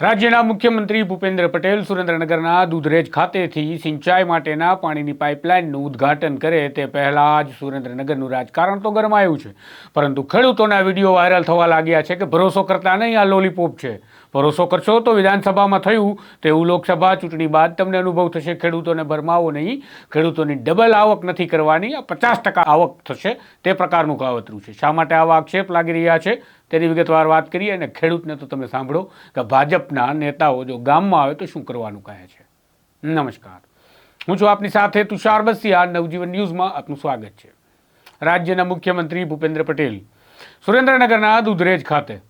રાજ્યના મુખ્યમંત્રી ભૂપેન્દ્ર પટેલ સુરેન્દ્રનગરના દૂધરેજ ખાતેથી સિંચાઈ માટેના પાણીની પાઇપલાઇનનું ઉદ્ઘાટન કરે તે પહેલાં જ સુરેન્દ્રનગરનું રાજકારણ તો ગરમાયું છે. પરંતુ ખેડૂતોના વીડિયો વાયરલ થવા લાગ્યા છે કે ભરોસો કરતા નહીં, આ લોલીપોપ છે. ભરોસો કરશો તો વિધાનસભામાં થયું તેવું લોકસભા ચૂંટણી બાદ તમને અનુભવ થશે. ખેડૂતોને ભરમાવો નહીં. ખેડૂતોની ડબલ આવક નથી કરવાની. આ પચાસ ટકા આવક થશે. તે પ્રકારનું કાવતરું છે. શા માટે આવા આક્ષેપ લાગી રહ્યા છે? તેની વિગતવાર વાત કરીએ અને ખેડૂતને તો તમે સાંભળો કે ભાજપના નેતાઓ જો ગામમાં આવે તો શું કરવાનું કહે છે? નમસ્કાર. હું છું આપની સાથે તુષાર બસિયા. નવજીવન ન્યૂઝમાં આપનું સ્વાગત છે. રાજ્યના મુખ્યમંત્રી ભૂપેન્દ્ર પટેલ સુરેન્દ્રનગરના દુધરેજ ખાતે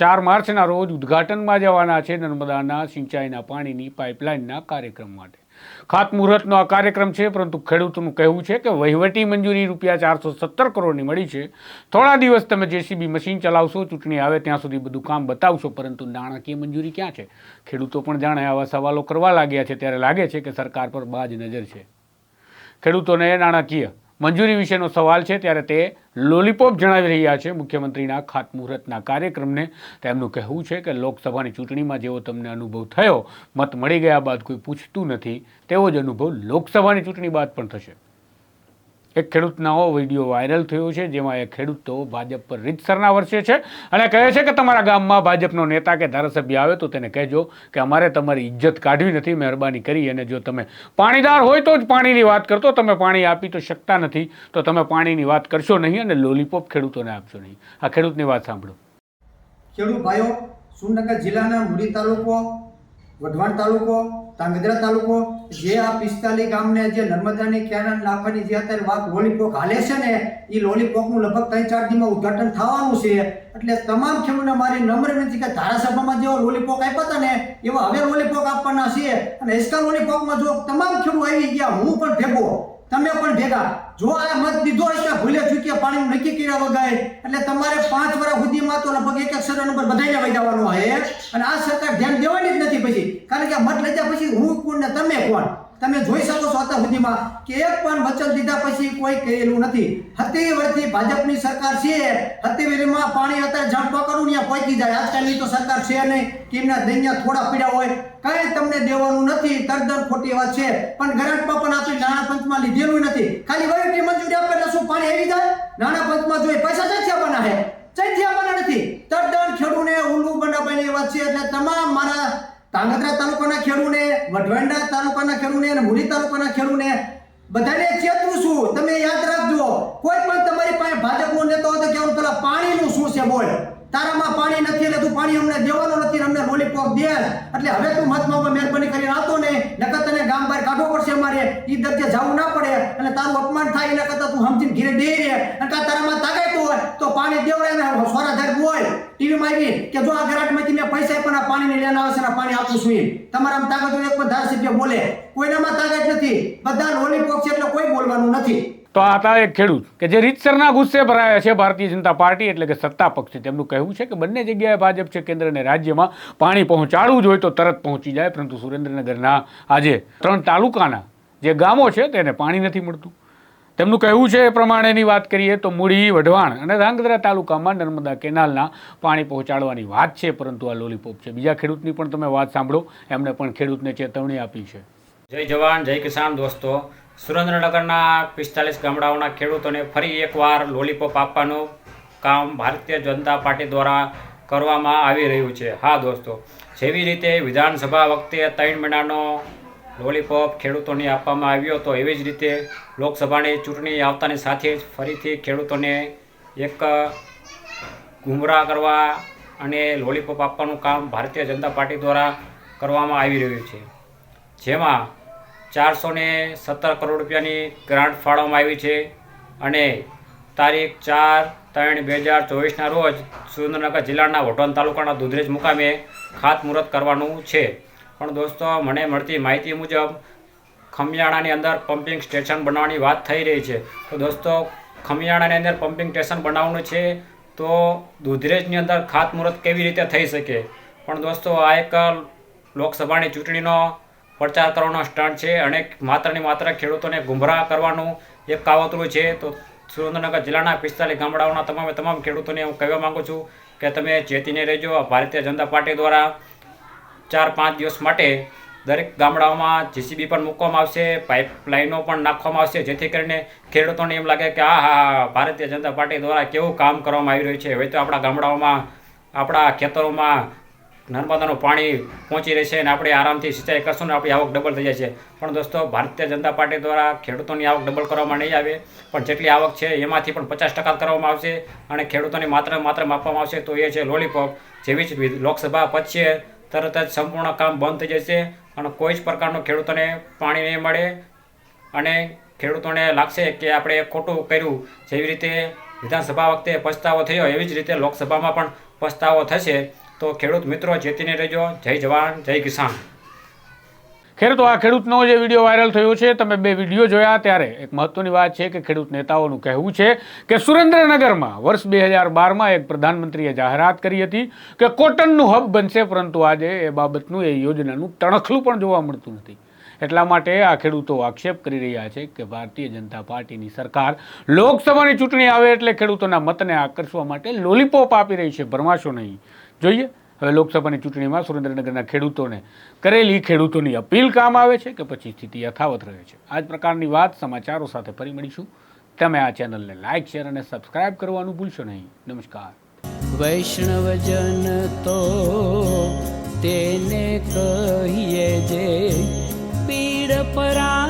ચાર માર્ચના રોજ ઉદ્ઘાટનમાં જવાના છે નર્મદાના સિંચાઈના પાણીની પાઇપલાઇનના કાર્યક્રમ માટે. ખાતમુહૂર્તનો આ કાર્યક્રમ છે, પરંતુ ખેડૂતોનું કહેવું છે કે વહીવટી મંજૂરી રૂપિયા ચારસો સત્તર કરોડની મળી છે. થોડા દિવસ તમે જેસીબી મશીન ચલાવશો, ચૂંટણી આવે ત્યાં સુધી બધું કામ બતાવશો, પરંતુ નાણાકીય મંજૂરી ક્યાં છે? ખેડૂતો પણ જાણે આવા સવાલો કરવા લાગ્યા છે, ત્યારે લાગે છે કે સરકાર પર બાજ નજર છે. ખેડૂતોને નાણાકીય મંજૂરી વિશેનો સવાલ છે, ત્યારે તે લોલીપોપ જણાવી રહ્યા છે. મુખ્યમંત્રીના ખાતમુહૂર્તના કાર્યક્રમને તેમનું કહેવું છે કે લોકસભાની ચૂંટણીમાં જેવો તમને અનુભવ થયો, મત મળી ગયા બાદ કોઈ પૂછતું નથી, તેવો જ અનુભવ લોકસભાની ચૂંટણી બાદ પણ થશે. એક ખેડૂતનો વીડિયો વાયરલ થયો છે, જેમાં એ ખેડૂતો ભાજપ પર રીતસરના વર્ષે છે અને કહે છે કે તમારા ગામમાં ભાજપનો નેતા કે ધારાસભ્ય આવે તો તેને કહેજો કે અમારે તમારી ઇજ્જત કાઢવી નથી, મહેરબાની કરી અને જો તમે પાણીદાર હોય તો જ પાણીની વાત કરતો, તમે પાણી આપી તો શકતા નથી, તો તમે પાણીની વાત કરશો નહીં અને લોલીપોપ ખેડૂતોને આપશો નહીં. આ ખેડૂતની વાત સાંભળો. ખેડૂત ભાઈઓ સુરનગર જિલ્લાના મુરી તાલુકો, વઢવાણ તાલુકો તાંગધ્રા તાલુકો, જે આ પિસ્તાલી ગામને જે નર્મદાની કેનાલ નાખવાની જે અત્યારે વાત લોલીપોક હાલે છે ને એ લોલીપોકનું લગભગ ત્રણ ચાર દીમાં ઉદ્ઘાટન થવાનું છે. એટલે તમામ ખેડૂતોને મારી નમ્ર વિનંતી કે ધારાસભામાં જેવા લોલીપોક આપ્યા હતા ને, એવા હવે લોલીપોક આપવાના છે. અને એસકા લોલીપોકમાં જો તમામ ખેડૂત આવી ગયા, હું પણ ભેગો. તમે પણ ભેગા. જો આ મત દીધો કે ભૂલે ચૂક્યા પાણી નક્કી કર્યા વગર, એટલે તમારે પાંચ વર્ષ સુધીમાં તો લગભગ એક એક નંબર બધાને વહી જવાનો હોય. અને આ સરકાર ધ્યાન દેવાની જ નથી પછી. કારણ કે આ મત ગયા પછી હું કોણ ને તમે કોણ? તમે જોઈ શકો છો અત્યાર સુધીમાં કે એક પણ વચન દીધા પછી કોઈ કરેલું નથી. હતી વર્ષથી ભાજપની સરકાર છે. હતી વેરીમાં પાણી અત્યારે જણ પકડું ત્યાં પહોંચી જાય. આજકાલની તો સરકાર છે નહીં. કે એમના દૈન્ય થોડા પીડા હોય. કઈ તમને દેવાનું નથી. તદ્દન ખોટી વાત છે. પણ ગ્રાન્ટમાં પણ આપણે નાણાં પંચમાં લીધેલું નથી. ખાલી વહીવટી મંજૂરી આપે એટલે શું પાણી આવી જાય? નાણા પંચમાં જોઈએ, પૈસા ક્યાંથી આપવાના છે ક્યાંથી આપવાના નથી. તદ્દન ખેડૂને ઊંડું બનાવવાની વાત છે, એટલે તમામ મારા ધાંગધ્રા તાલુકાના ખેડૂને, વઢવાંડા તાલુકાના ખેડૂને અને મુરી તાલુકાના ખેડૂને બધાને ચેતવું છું. તમે યાદ રાખજો, કોઈ પણ તમારી પાસે ભાજપનો નેતા હોય તો કેવું પેલા પાણીનું શું છે બોલ. તારામાં પાણી નથી એટલે તું પાણી અમને દેવાનું નથી અમને લોલીપોપ દે. એટલે હવે તું મતમાં મહેરબાની કરીને આવતો ને, નકર કાઢવો અમારે ઈ દરજ્જે જવું ના પડે. અને તારું અપમાન થાય એના કરતાં તું સમજીને ઘીરે બે રે અને કા તારામાં તાકાત હોય, તો પાણી દેવડાય ને સોરા ધર ટીવી ટીવીમાં આવી કે જો આ ગરાટમાંથી મેં પૈસા પણ પાણી લેવા આવશે છે ને પાણી આપું છું એમ. તમારામાં તાકાત હોય એક પણ ધારાસભ્ય બોલે. કોઈનામાં તાકાત નથી. બધા લોલીપોપ છે એટલે કોઈ બોલવાનું નથી. તો હતા એક ખેડૂત કે જે રીતસરના ગુસ્સે ભરાયા છે ભારતીય જનતા પાર્ટી, એટલે કે સત્તા પક્ષ તેમનું કહેવું છે કે બંને જગ્યાએ ભાજપ છે, કેન્દ્ર અને રાજ્યમાં પાણી પહોંચાડવું જોઈએ તો તરત પહોંચી જાય. પરંતુ સુરેન્દ્રનગરના આજે ત્રણ તાલુકાના જે ગામો છે તેને પાણી નથી મળતું. તેમનું કહેવું છે એ પ્રમાણેની વાત કરીએ તો મૂળી વઢવાણ અને ધાંગધ્રા તાલુકામાં નર્મદા કેનાલના પાણી પહોંચાડવાની વાત છે, પરંતુ આ લોલીપોપ છે. બીજા ખેડૂતની પણ તમે વાત સાંભળો. એમને પણ ખેડૂતને ચેતવણી આપી છે. જય જવાન, જય કિસાન દોસ્તો. સુરેન્દ્રનગરના પિસ્તાલીસ ગામડાઓના ખેડૂતોને ફરી એકવાર લોલીપોપ આપવાનું કામ ભારતીય જનતા પાર્ટી દ્વારા કરવામાં આવી રહ્યું છે. હા, દોસ્તો, જેવી રીતે વિધાનસભા વખતે ત્રણ મહિનાનો લોલીપોપ ખેડૂતોને આપવામાં આવ્યો હતો એવી જ રીતે લોકસભાની ચૂંટણી આવતાની સાથે જ ફરીથી ખેડૂતોને એક ગુમરાહ કરવા અને લોલીપોપ આપવાનું કામ ભારતીય જનતા પાર્ટી દ્વારા કરવામાં આવી રહ્યું છે. જેમાં ચારસો સત્તર કરોડ રૂપિયાની ગ્રાન્ટ ફાળવવામાં આવી છે. અને તારીખ ચાર ત્રણ બે હજાર ચોવીસના રોજ સુરેન્દ્રનગર જિલ્લાના વઢવાણ તાલુકાના દુધરેજ મુકામે ખાતમુહૂર્ત કરવાનું છે. પણ દોસ્તો, મને મળતી માહિતી મુજબ ખમિયાણાની અંદર પમ્પિંગ સ્ટેશન બનાવવાની વાત થઈ રહી છે. તો દોસ્તો, ખમિયાણાની અંદર પમ્પિંગ સ્ટેશન બનાવવાનું છે તો દુધરેજની અંદર ખાતમુહૂર્ત કેવી રીતે થઈ શકે? પણ દોસ્તો, આ એક લોકસભાની ચૂંટણીનો પ્રચાર કરવાનો સ્ટન્ટ છે. અને માત્ર ને માત્ર ખેડૂતોને ગુમરાહ કરવાનું એક કાવતરું છે. તો સુરેન્દ્રનગર જિલ્લાના પિસ્તાલીસ ગામડાઓના તમામે તમામ ખેડૂતોને હું કહેવા માંગુ છું કે તમે ચેતીને રહેજો. ભારતીય જનતા પાર્ટી દ્વારા ચાર પાંચ દિવસ માટે દરેક ગામડાઓમાં જીસીબી પણ મૂકવામાં આવશે, પાઇપલાઇનો પણ નાખવામાં આવશે, જેથી કરીને ખેડૂતોને એમ લાગે કે આ હા ભારતીય જનતા પાર્ટી દ્વારા કેવું કામ કરવામાં આવી રહ્યું છે. હવે તો આપણા ગામડાઓમાં, આપણા ખેતરોમાં નર્મદાનું પાણી પહોંચી રહેશે અને આપણે આરામથી સિંચાઈ કરશું ને આપણી આવક ડબલ થઈ જાય છે. પણ દોસ્તો, ભારતીય જનતા પાર્ટી દ્વારા ખેડૂતોની આવક ડબલ કરવામાં નહીં આવે. પણ જેટલી આવક છે, એમાંથી પણ પચાસ ટકા કરવામાં આવશે અને ખેડૂતોને માત્ર માત્ર આપવામાં આવશે તો એ છે લોલીપોપ જેવી જ લોકસભા પચશે તરત જ સંપૂર્ણ કામ બંધ થઈ જશે અને કોઈ જ પ્રકારનું ખેડૂતોને પાણી નહીં મળે અને ખેડૂતોને લાગશે કે આપણે ખોટું કર્યું. જેવી રીતે વિધાનસભા વખતે પસ્તાવો થયો, એવી જ રીતે લોકસભામાં પણ પસ્તાવો થશે. તો ખેડૂત મિત્રો ચેતીને રહેજો. જય જવાન, જય કિસાન. ખેડૂતો, આ ખેડૂતનો જે વીડિયો વાયરલ થયો છે, તમે બે વીડિયો જોયા ત્યારે એક મહત્વની વાત છે કે ખેડૂત નેતાઓનું કહેવું છે કે સુરેન્દ્રનગરમાં વર્ષ બે હજાર બારમાં એક પ્રધાનમંત્રીએ જાહેરાત કરી હતી કે કોટનનું હબ બનશે, પરંતુ આજે એ બાબતનું, એ યોજનાનું તણખલું પણ જોવા મળતું નથી. એટલા માટે આ ખેડૂતો આક્ષેપ કરી રહ્યા છે કે ભારતીય જનતા પાર્ટીની સરકાર લોકસભાની ચૂંટણી આવે એટલે ખેડૂતોના મતને આકર્ષવા માટે લોલીપોપ આપી રહી છે, ભરમાશો નહીં. જોઈએ. હવે લોકસભાની ચૂંટણીમાં સુરેન્દ્રનગરના ખેડૂતોને કરેલી ખેડૂતોની અપીલ કામ આવે છે કે પછી સ્થિતિ યથાવત રહે છે? આ જ પ્રકારની વાત સમાચારો સાથે ફરી મળીશું. તમે આ ચેનલને લાઇક શેર અને સબસ્ક્રાઇબ કરવાનું ભૂલશો નહીં. નમસ્કાર. વૈષ્ણવજન તો તેને કહીએ જે પીડ પરા